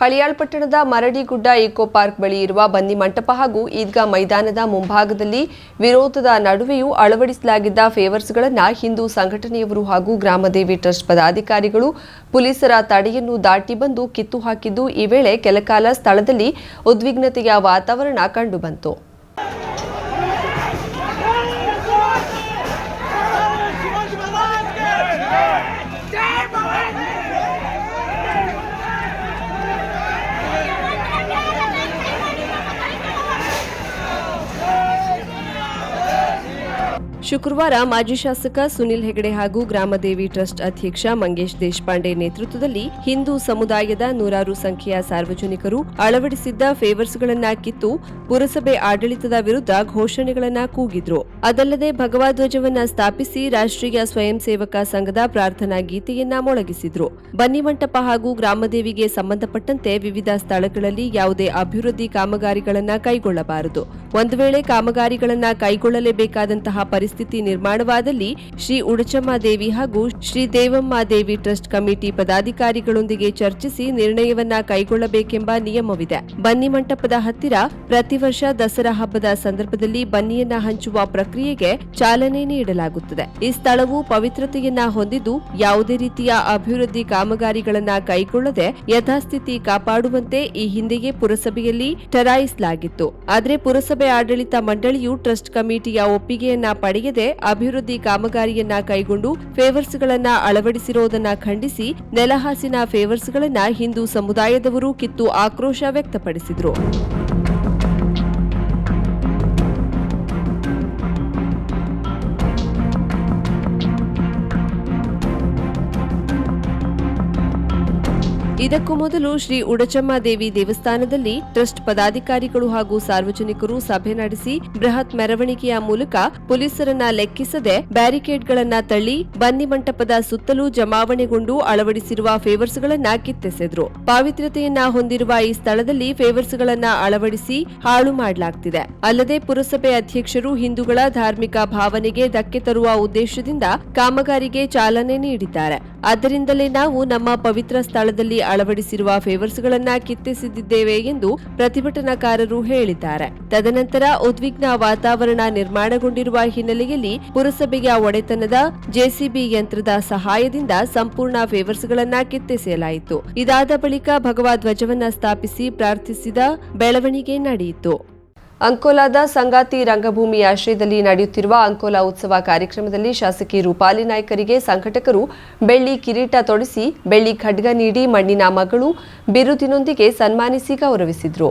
ಹಳಿಯಾಳ್ ಪಟ್ಟಣದ Maradigudda eco park ಬಳಿ ಇರುವ ಬನ್ನಿ ಮಂಟಪ ಹಾಗೂ ಈದ್ಗಾ ಮೈದಾನದ ಮುಂಭಾಗದಲ್ಲಿ ವಿರೋಧದ ನಡುವೆಯೂ ಅಳವಡಿಸಲಾಗಿದ್ದ ಫೇವರ್ಸ್ಗಳನ್ನು ಹಿಂದೂ ಸಂಘಟನೆಯವರು ಹಾಗೂ ಗ್ರಾಮದೇವಿ ಟ್ರಸ್ಟ್ ಪದಾಧಿಕಾರಿಗಳು ಪೊಲೀಸರ ತಡೆಯನ್ನು ದಾಟಿ ಬಂದು ಕಿತ್ತು ಹಾಕಿದ್ದು ಈ ವೇಳೆ ಕೆಲಕಾಲ ಸ್ಥಳದಲ್ಲಿ ಉದ್ವಿಗ್ನತೆಯ ವಾತಾವರಣ ಕಂಡುಬಂತು. ಶುಕ್ರವಾರ ಮಾಜಿ ಶಾಸಕ ಸುನಿಲ್ ಹೆಗಡೆ ಹಾಗೂ ಗ್ರಾಮದೇವಿ ಟ್ರಸ್ಟ್ ಅಧ್ಯಕ್ಷ ಮಂಗೇಶ್ ದೇಶಪಾಂಡೆ ನೇತೃತ್ವದಲ್ಲಿ ಹಿಂದೂ ಸಮುದಾಯದ ನೂರಾರು ಸಂಖ್ಯೆಯ ಸಾರ್ವಜನಿಕರು ಅಳವಡಿಸಿದ್ದ ಫೇವರ್ಸ್ಗಳನ್ನ ಕಿತ್ತು ಪುರಸಭೆ ಆಡಳಿತದ ವಿರುದ್ಧ ಘೋಷಣೆಗಳನ್ನ ಕೂಗಿದ್ರು. ಅದಲ್ಲದೆ ಭಗವಧ್ವಜವನ್ನ ಸ್ಥಾಪಿಸಿ ರಾಷ್ಟ್ರೀಯ ಸ್ವಯಂ ಸೇವಕ ಸಂಘದ ಪ್ರಾರ್ಥನಾ ಗೀತೆಯನ್ನ ಮೊಳಗಿಸಿದ್ರು. ಬನ್ನಿಮಂಟಪ ಹಾಗೂ ಗ್ರಾಮದೇವಿಗೆ ಸಂಬಂಧಪಟ್ಟಂತೆ ವಿವಿಧ ಸ್ಥಳಗಳಲ್ಲಿ ಯಾವುದೇ ಅಭಿವೃದ್ಧಿ ಕಾಮಗಾರಿಗಳನ್ನ ಕೈಗೊಳ್ಳಬಾರದು. ಒಂದು ವೇಳೆ ಕಾಮಗಾರಿಗಳನ್ನ ಕೈಗೊಳ್ಳಲೇಬೇಕಾದಂತಹ ಪರಿಸ್ಥಿತಿ ನಿರ್ಮಾಣವಾದಲ್ಲಿ ಶ್ರೀ ಉಡಚಮ್ಮ ದೇವಿ ಹಾಗೂ ಶ್ರೀ ದೇವಮ್ಮ ದೇವಿ ಟ್ರಸ್ಟ್ ಕಮಿಟಿ ಪದಾಧಿಕಾರಿಗಳೊಂದಿಗೆ ಚರ್ಚಿಸಿ ನಿರ್ಣಯವನ್ನ ಕೈಗೊಳ್ಳಬೇಕೆಂಬ ನಿಯಮವಿದೆ. ಬನ್ನಿ ಮಂಟಪದ ಹತ್ತಿರ ಪ್ರತಿ ವರ್ಷ ದಸರಾ ಹಬ್ಬದ ಸಂದರ್ಭದಲ್ಲಿ ಬನ್ನಿಯನ್ನ ಹಂಚುವ ಪ್ರಕ್ರಿಯೆಗೆ ಚಾಲನೆ ನೀಡಲಾಗುತ್ತದೆ. ಈ ಸ್ಥಳವು ಪವಿತ್ರತೆಯನ್ನ ಹೊಂದಿದ್ದು ಯಾವುದೇ ರೀತಿಯ ಅಭಿವೃದ್ಧಿ ಕಾಮಗಾರಿಗಳನ್ನ ಕೈಗೊಳ್ಳದೆ ಯಥಾಸ್ಥಿತಿ ಕಾಪಾಡುವಂತೆ ಈ ಹಿಂದೆಯೇ ಪುರಸಭೆಯಲ್ಲಿ ಠರಾಯಿಸಲಾಗಿತ್ತು ಆದರೆ ಪುರಸಭೆ ಆಡಳಿತ ಮಂಡಳಿಯು ಟ್ರಸ್ಟ್ ಕಮಿಟಿಯ ಒಪ್ಪಿಗೆಯನ್ನ ಪಡೆಯದೆ ಅಭಿವೃದ್ಧಿ ಕಾಮಗಾರಿಯನ್ನ ಕೈಗೊಂಡು ಫೇವರ್ಸ್ಗಳನ್ನ ಅಳವಡಿಸಿರುವುದನ್ನ ಖಂಡಿಸಿ ನೆಲಹಾಸಿನ ಫೇವರ್ಸ್ಗಳನ್ನ ಹಿಂದೂ ಸಮುದಾಯದವರು ಕಿತ್ತು ಆಕ್ರೋಶ ವ್ಯಕ್ತಪಡಿಸಿದರು. ಇದಕ್ಕೂ ಮೊದಲು ಶ್ರೀ ಉಡಚಮ್ಮ ದೇವಿ ದೇವಸ್ಥಾನದಲ್ಲಿ ಟ್ರಸ್ಟ್ ಪದಾಧಿಕಾರಿಗಳು ಹಾಗೂ ಸಾರ್ವಜನಿಕರು ಸಭೆ ನಡೆಸಿ ಬೃಹತ್ ಮೆರವಣಿಗೆಯ ಮೂಲಕ ಪೊಲೀಸರನ್ನ ಲೆಕ್ಕಿಸದೆ ಬ್ಯಾರಿಕೇಡ್ಗಳನ್ನ ತಳ್ಳಿ ಬನ್ನಿ ಮಂಟಪದ ಸುತ್ತಲೂ ಜಮಾವಣೆಗೊಂಡು ಅಳವಡಿಸಿರುವ ಫೇವರ್ಸ್ಗಳನ್ನ ಕಿತ್ತೆಸೆದ್ರು. ಪಾವಿತ್ರ್ಯತೆಯನ್ನ ಹೊಂದಿರುವ ಈ ಸ್ಥಳದಲ್ಲಿ ಫೇವರ್ಸ್ಗಳನ್ನ ಅಳವಡಿಸಿ ಹಾಳು ಮಾಡಲಾಗ್ತಿದೆ. ಅಲ್ಲದೆ ಪುರಸಭೆ ಅಧ್ಯಕ್ಷರು ಹಿಂದೂಗಳ ಧಾರ್ಮಿಕ ಭಾವನೆಗೆ ಧಕ್ಕೆ ತರುವ ಉದ್ದೇಶದಿಂದ ಕಾಮಗಾರಿಗೆ ಚಾಲನೆ ನೀಡಿದ್ದಾರೆ. ಆದ್ದರಿಂದಲೇ ನಾವು ನಮ್ಮ ಪವಿತ್ರ ಸ್ಥಳದಲ್ಲಿ ಅಳವಡಿಸಿರುವ ಫೇವರ್ಸ್ಗಳನ್ನ ಕಿತ್ತೆಸಿದ್ದೇವೆ ಎಂದು ಪ್ರತಿಭಟನಾಕಾರರು ಹೇಳಿದ್ದಾರೆ. ತದನಂತರ ಉದ್ವಿಗ್ನ ವಾತಾವರಣ ನಿರ್ಮಾಣಗೊಂಡಿರುವ ಹಿನ್ನೆಲೆಯಲ್ಲಿ ಪುರಸಭೆಯ ಒಡೆತನದ ಜೆಸಿಬಿ ಯಂತ್ರದ ಸಹಾಯದಿಂದ ಸಂಪೂರ್ಣ ಫೇವರ್ಸ್ಗಳನ್ನ ಕಿತ್ತೆಸೆಯಲಾಯಿತು ಇದಾದ ಬಳಿಕ ಭಗವಾ ಧ್ವಜವನ್ನ ಸ್ಥಾಪಿಸಿ ಪ್ರಾರ್ಥಿಸಿದ ಬೆಳವಣಿಗೆ ನಡೆಯಿತು. ಅಂಕೋಲಾದ ಸಂಗಾತಿ ರಂಗಭೂಮಿ ಆಶ್ರಯದಲ್ಲಿ ನಡೆಯುತ್ತಿರುವ ಅಂಕೋಲಾ ಉತ್ಸವ ಕಾರ್ಯಕ್ರಮದಲ್ಲಿ ಶಾಸಕಿ ರೂಪಾಲಿ ನಾಯ್ಕರಿಗೆ ಸಂಘಟಕರು ಬೆಳ್ಳಿ ಕಿರೀಟ ತೊಡಿಸಿ, ಬೆಳ್ಳಿ ಖಡ್ಗ ನೀಡಿ ಮಣ್ಣಿನ ಮಗಳು ಬಿರುದಿನೊಂದಿಗೆ ಸನ್ಮಾನಿಸಿ ಗೌರವಿಸಿದ್ರು.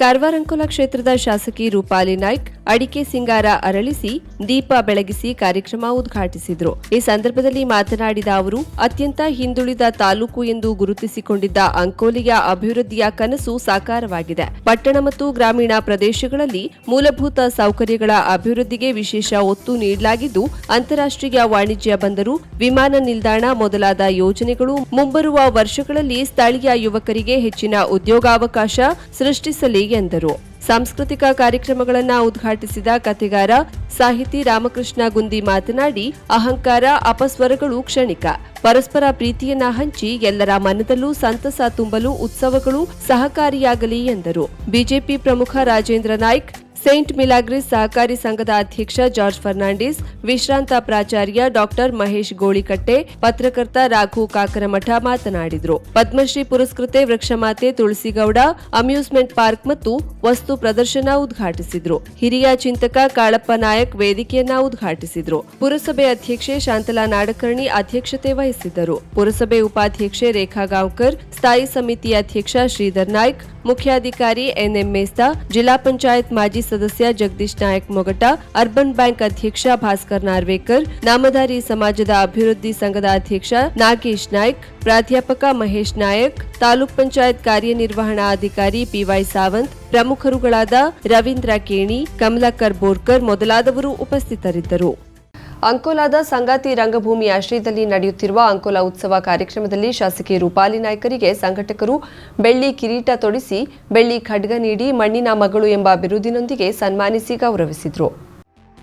ಕಾರವಾರ ಅಂಕೋಲಾ ಕ್ಷೇತ್ರದ ಶಾಸಕಿ ರೂಪಾಲಿ ನಾಯ್ಕ್ ಅಡಿಕೆ ಸಿಂಗಾರ ಅರಳಿಸಿ ದೀಪ ಬೆಳಗಿಸಿ ಕಾರ್ಯಕ್ರಮ ಉದ್ಘಾಟಿಸಿದರು. ಈ ಸಂದರ್ಭದಲ್ಲಿ ಮಾತನಾಡಿದ ಅವರು, ಅತ್ಯಂತ ಹಿಂದುಳಿದ ತಾಲೂಕು ಎಂದು ಗುರುತಿಸಿಕೊಂಡಿದ್ದ ಅಂಕೋಲಿಯ ಅಭಿವೃದ್ಧಿಯ ಕನಸು ಸಾಕಾರವಾಗಿದೆ. ಪಟ್ಟಣ ಮತ್ತು ಗ್ರಾಮೀಣ ಪ್ರದೇಶಗಳಲ್ಲಿ ಮೂಲಭೂತ ಸೌಕರ್ಯಗಳ ಅಭಿವೃದ್ಧಿಗೆ ವಿಶೇಷ ಒತ್ತು ನೀಡಲಾಗಿದ್ದು, ಅಂತಾರಾಷ್ಟ್ರೀಯ ವಾಣಿಜ್ಯ ಬಂದರು, ವಿಮಾನ ನಿಲ್ದಾಣ ಮೊದಲಾದ ಯೋಜನೆಗಳು ಮುಂಬರುವ ವರ್ಷಗಳಲ್ಲಿ ಸ್ಥಳೀಯ ಯುವಕರಿಗೆ ಹೆಚ್ಚಿನ ಉದ್ಯೋಗಾವಕಾಶ ಸೃಷ್ಟಿಸಲಿ ಎಂದರು. ಸಾಂಸ್ಕೃತಿಕ ಕಾರ್ಯಕ್ರಮಗಳನ್ನು ಉದ್ಘಾಟಿಸಿದ ಕಥೆಗಾರ ಸಾಹಿತಿ ರಾಮಕೃಷ್ಣ ಗುಂದಿ ಮಾತನಾಡಿ, ಅಹಂಕಾರ, ಅಪಸ್ವರಗಳು ಕ್ಷಣಿಕ. ಪರಸ್ಪರ ಪ್ರೀತಿಯನ್ನ ಹಂಚಿ ಎಲ್ಲರ ಮನದಲ್ಲೂ ಸಂತಸ ತುಂಬಲು ಉತ್ಸವಗಳು ಸಹಕಾರಿಯಾಗಲಿ ಎಂದರು. ಬಿಜೆಪಿ ಪ್ರಮುಖ ರಾಜೇಂದ್ರ ನಾಯ್ಕ್ ಸೇಂಟ್ ಮಿಲಾಗ್ರಿಸ್ ಸಹಕಾರಿ ಸಂಘದ ಅಧ್ಯಕ್ಷ ಜಾರ್ಜ್ ಫರ್ನಾಂಡಿಸ್, ವಿಶ್ರಾಂತ ಪ್ರಾಚಾರ್ಯ ಡಾಕ್ಟರ್ ಮಹೇಶ್ ಗೋಳಿಕಟ್ಟೆ, ಪತ್ರಕರ್ತ ರಾಘು ಕಾಕರಮಠ ಮಾತನಾಡಿದರು. ಪದ್ಮಶ್ರೀ ಪುರಸ್ಕೃತೆ ವೃಕ್ಷಮಾತೆ ತುಳಸಿಗೌಡ, ಅಮ್ಯೂಸ್ಮೆಂಟ್ ಪಾರ್ಕ್ ಮತ್ತು ವಸ್ತು ಪ್ರದರ್ಶನ ಉದ್ಘಾಟಿಸಿದ್ರು. ಹಿರಿಯ ಚಿಂತಕ ಕಾಳಪ್ಪ ನಾಯಕ್ ವೇದಿಕೆಯನ್ನ ಉದ್ಘಾಟಿಸಿದ್ರು. ಪುರಸಭೆ ಅಧ್ಯಕ್ಷೆ ಶಾಂತಲಾ ನಾಡಕರ್ಣಿ ಅಧ್ಯಕ್ಷತೆ ವಹಿಸಿದ್ದರು. ಪುರಸಭೆ ಉಪಾಧ್ಯಕ್ಷೆ ರೇಖಾ ಗಾಂವ್ಕರ್, ಸ್ಥಾಯಿ ಸಮಿತಿ ಅಧ್ಯಕ್ಷ ಶ್ರೀಧರ್ ನಾಯ್ಕ್, ಮುಖ್ಯಾಧಿಕಾರಿ ಎನ್ಎಂ ಮೇಸ್ತಾ, ಜಿಲ್ಲಾ ಪಂಚಾಯತ್ ಮಾಜಿ ಸದಸ್ಯ ಜಗದೀಶ್ ನಾಯಕ್ ಮೊಗಟ, ಅರ್ಬನ್ ಬ್ಯಾಂಕ್ ಅಧ್ಯಕ್ಷ ಭಾಸ್ಕರ್ ನಾರ್ವೇಕರ್, ನಾಮಧಾರಿ ಸಮಾಜದ ಅಭಿವೃದ್ಧಿ ಸಂಘದ ಅಧ್ಯಕ್ಷ ನಾಗೇಶ್ ನಾಯ್ಕ್, ಪ್ರಾಧ್ಯಾಪಕ ಮಹೇಶ್ ನಾಯಕ್, ತಾಲೂಕ್ ಪಂಚಾಯತ್ ಕಾರ್ಯನಿರ್ವಹಣಾ ಕಾರ್ಯನಿರ್ವಹಣಾಧಿಕಾರಿ ಪಿವೈ ಸಾವಂತ್, ಪ್ರಮುಖರುಗಳಾದ ರವೀಂದ್ರ ಕೇಣಿ, ಕಮಲಾಕರ್ ಬೋರ್ಕರ್ ಮೊದಲಾದವರು ಉಪಸ್ಥಿತರಿದ್ದರು. ಅಂಕೋಲಾದ ಸಂಗಾತಿ ರಂಗಭೂಮಿ ಆಶ್ರಯದಲ್ಲಿ ನಡೆಯುತ್ತಿರುವ ಅಂಕೋಲಾ ಉತ್ಸವ ಕಾರ್ಯಕ್ರಮದಲ್ಲಿ ಶಾಸಕಿ ರೂಪಾಲಿ ನಾಯ್ಕರಿಗೆ ಸಂಘಟಕರು ಬೆಳ್ಳಿ ಕಿರೀಟ ತೊಡಿಸಿ, ಬೆಳ್ಳಿ ಖಡ್ಗ ನೀಡಿ ಮಣ್ಣಿನ ಮಗಳು ಎಂಬ ಬಿರುದಿನೊಂದಿಗೆ ಸನ್ಮಾನಿಸಿ ಗೌರವಿಸಿದರು.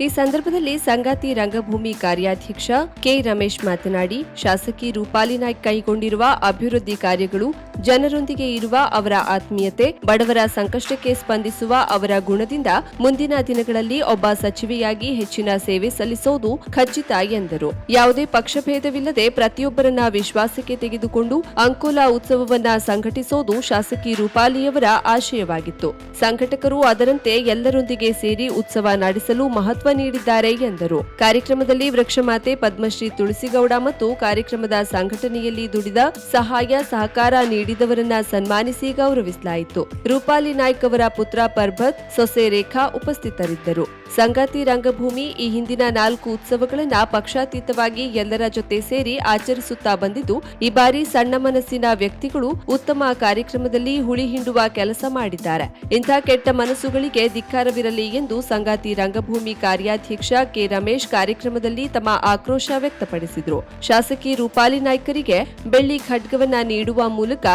ಈ ಸಂದರ್ಭದಲ್ಲಿ ಸಂಗಾತಿ ರಂಗಭೂಮಿ ಕಾರ್ಯಾಧ್ಯಕ್ಷ ಕೆ ರಮೇಶ್ ಮಾತನಾಡಿ, ಶಾಸಕಿ ರೂಪಾಲಿ ನಾಯ್ಕ್ ಕೈಗೊಂಡಿರುವ ಅಭಿವೃದ್ಧಿ ಕಾರ್ಯಗಳು ಜನರೊಂದಿಗೆ ಇರುವ ಅವರ ಆತ್ಮೀಯತೆ, ಬಡವರ ಸಂಕಷ್ಟಕ್ಕೆ ಸ್ಪಂದಿಸುವ ಅವರ ಗುಣದಿಂದ ಮುಂದಿನ ದಿನಗಳಲ್ಲಿ ಒಬ್ಬ ಸಚಿವೆಯಾಗಿ ಹೆಚ್ಚಿನ ಸೇವೆ ಸಲ್ಲಿಸೋದು ಖಚಿತ ಎಂದರು. ಯಾವುದೇ ಪಕ್ಷಭೇದವಿಲ್ಲದೆ ಪ್ರತಿಯೊಬ್ಬರನ್ನ ವಿಶ್ವಾಸಕ್ಕೆ ತೆಗೆದುಕೊಂಡು ಅಂಕೋಲ ಉತ್ಸವವನ್ನ ಸಂಘಟಿಸೋದು ಶಾಸಕಿ ರೂಪಾಲಿಯವರ ಆಶಯವಾಗಿತ್ತು. ಸಂಘಟಕರು ಅದರಂತೆ ಎಲ್ಲರೊಂದಿಗೆ ಸೇರಿ ಉತ್ಸವ ನಡೆಸಲು ಮಹತ್ವ ನೀಡಿದ್ದಾರೆ ಎಂದರು. ಕಾರ್ಯಕ್ರಮದಲ್ಲಿ ವೃಕ್ಷಮಾತೆ ಪದ್ಮಶ್ರೀ ತುಳಸಿಗೌಡ ಮತ್ತು ಕಾರ್ಯಕ್ರಮದ ಸಂಘಟನೆಯಲ್ಲಿ ದುಡಿದ ಸಹಾಯ, ಸಹಕಾರ ನೀಡಿದವರನ್ನ ಸನ್ಮಾನಿಸಿ ಗೌರವಿಸಲಾಯಿತು. ರೂಪಾಲಿ ನಾಯ್ಕ್ ಅವರ ಪುತ್ರ ಪರ್ಭತ್ ಸೊಸೆ ರೇಖಾ ಉಪಸ್ಥಿತರಿದ್ದರು. ಸಂಗಾತಿ ರಂಗಭೂಮಿ ಈ ಹಿಂದಿನ ನಾಲ್ಕು ಉತ್ಸವಗಳನ್ನ ಪಕ್ಷಾತೀತವಾಗಿ ಎಲ್ಲರ ಜೊತೆ ಸೇರಿ ಆಚರಿಸುತ್ತಾ ಬಂದಿದ್ದು, ಈ ಬಾರಿ ಸಣ್ಣ ಮನಸ್ಸಿನ ವ್ಯಕ್ತಿಗಳು ಉತ್ತಮ ಕಾರ್ಯಕ್ರಮದಲ್ಲಿ ಹುಳಿ ಹಿಂಡುವ ಕೆಲಸ ಮಾಡಿದ್ದಾರೆ. ಇಂಥ ಕೆಟ್ಟ ಮನಸ್ಸುಗಳಿಗೆ ಧಿಕ್ಕಾರವಿರಲಿ ಎಂದು ಸಂಗಾತಿ ರಂಗಭೂಮಿ ಕಾರ್ಯಾಧ್ಯಕ್ಷ ಕೆ ರಮೇಶ್ ಕಾರ್ಯಕ್ರಮದಲ್ಲಿ ತಮ್ಮ ಆಕ್ರೋಶ ವ್ಯಕ್ತಪಡಿಸಿದರು. ಶಾಸಕಿ ರೂಪಾಲಿ ನಾಯ್ಕರಿಗೆ ಬೆಳ್ಳಿ ಖಡ್ಗವನ್ನ ನೀಡುವ ಮೂಲಕ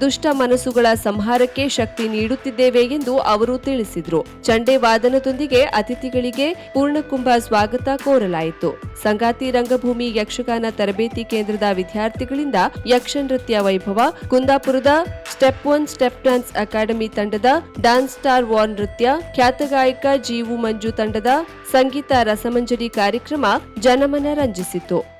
ದುಷ್ಟ ಮನಸ್ಸುಗಳ ಸಂಹಾರಕ್ಕೆ ಶಕ್ತಿ ನೀಡುತ್ತಿದ್ದೇವೆ ಎಂದು ಅವರು ತಿಳಿಸಿದರು. ಚಂಡೆ ವಾದನದೊಂದಿಗೆ ಅತಿಥಿಗಳಿಗೆ ಪೂರ್ಣಕುಂಭ ಸ್ವಾಗತ ಕೋರಲಾಯಿತು. ಸಂಗಾತಿ ರಂಗಭೂಮಿ ಯಕ್ಷಗಾನ ತರಬೇತಿ ಕೇಂದ್ರದ ವಿದ್ಯಾರ್ಥಿಗಳಿಂದ ಯಕ್ಷ ನೃತ್ಯ ವೈಭವ, ಕುಂದಾಪುರದ step one step dance academy ತಂಡದ ಡ್ಯಾನ್ಸ್ ಸ್ಟಾರ್ ವಾರ್ ನೃತ್ಯ, ಖ್ಯಾತ ಗಾಯಕ ಜೀವು ಮಂಜು ತಂಡದ ಸಂಗೀತ ರಸಮಂಜರಿ ಕಾರ್ಯಕ್ರಮ ಜನಮನ ರಂಜಿಸಿತು.